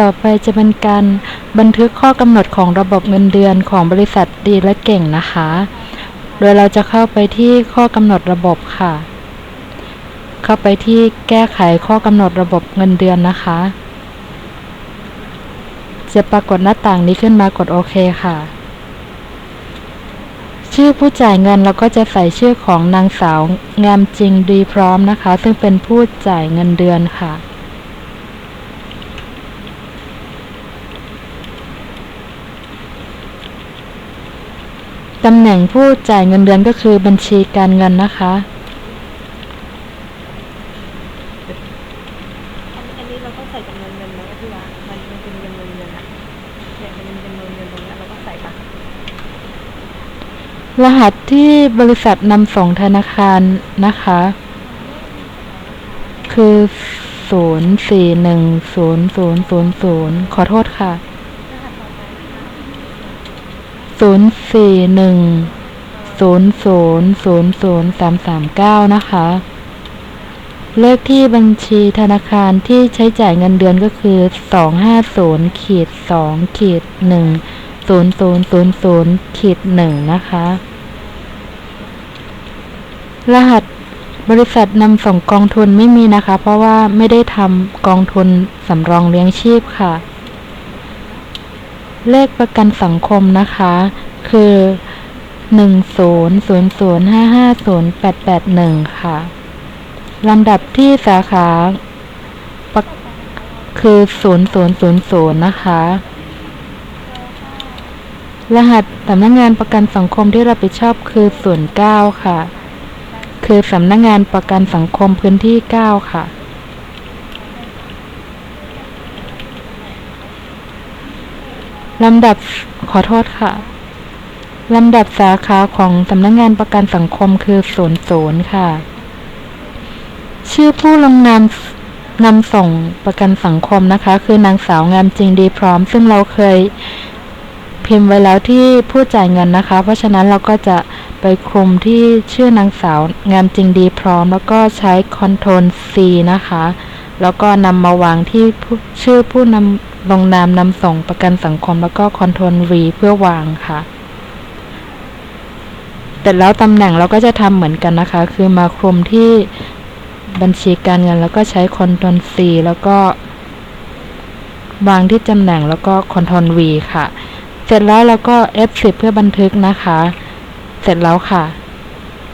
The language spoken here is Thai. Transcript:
ต่อไปจะเป็นการบันทึกข้อกำหนดของระบบเงินเดือนของบริษัทดีและเก่งนะคะ โดยเราจะเข้าไปที่ข้อกำหนดระบบค่ะ เข้าไปที่แก้ไขข้อกำหนดระบบเงินเดือนนะคะ จะปรากฏหน้าต่างนี้ขึ้นมากดโอเคค่ะ ชื่อผู้จ่ายเงินเราก็จะใส่ชื่อของนางสาวงามจริงดีพร้อมนะคะ ซึ่งเป็นผู้จ่ายเงินเดือนค่ะ ตำแหน่งผู้จ่ายเงินเดือนก็คือบัญชีการเงินนะคะอันนี้เราต้องใส่จำนวนเงินไหมอะพี่วะมันมันเป็นจำนวนเงินอะเนี่ยมันเป็นจำนวนเงินตรงเนี้ยเราก็ใส่ปะรหัสที่บริษัทนำส่งธนาคารนะคะ คือ 0 4 1 0 0 0 0 ขอโทษค่ะ ศูนย์สี่หนึ่งศูนย์ศูนย์ศูนย์ศูนย์สามสามเก้านะคะ เลขที่บัญชีธนาคารที่ใช้จ่ายเงินเดือนก็คือสองห้าศูนย์ขีดสองขีดหนึ่งศูนย์ศูนย์ศูนย์ศูนย์ขีดหนึ่งนะคะ รหัสบริษัทนำส่งกองทุนไม่มีนะคะ เพราะว่าไม่ได้ทำกองทุนสำรองเลี้ยงชีพค่ะ เลขประกันสังคมนะคะ คือ100055088ค่ะลำดับที่สาขาคือ0000นะคะ รหัสสำนักงงานประกันสังคมที่รับผิดชอบคือ09ค่ะ คือสำนักงงานประกันสังคมพื้นที่9ค่ะ ลำดับขอโทษค่ะ ลำดับสาขาของสำนักงงานประกันสังคมคือ00ค่ะ ชื่อผู้ลงนามนำส่งประกันสังคมนะคะ คือนางสาวงามจริงดีพร้อม ซึ่งเราเคยพิมพ์ไว้แล้วที่ผู้จ่ายเงินนะคะ เพราะฉะนั้นเราก็จะไปคลุมที่ชื่อนางสาวงามจริงดีพร้อม แล้วก็ใช้ Ctrl C นะคะ แล้วก็นำมาวางที่ชื่อผู้นำลงนามนำส่งประกันสังคมแล้วก็ Ctrl V เพื่อวางค่ะแต่แล้วตำแหน่งเราก็จะทำเหมือนกันนะคะ คือมาคลุมที่บัญชีการเงินแล้วก็ใช้ Ctrl C แล้วก็ วางที่ตำแหน่งแล้วก็ Ctrl V ค่ะ เสร็จแล้วเราก็ F10 เพื่อบันทึกนะคะ เสร็จแล้วค่ะ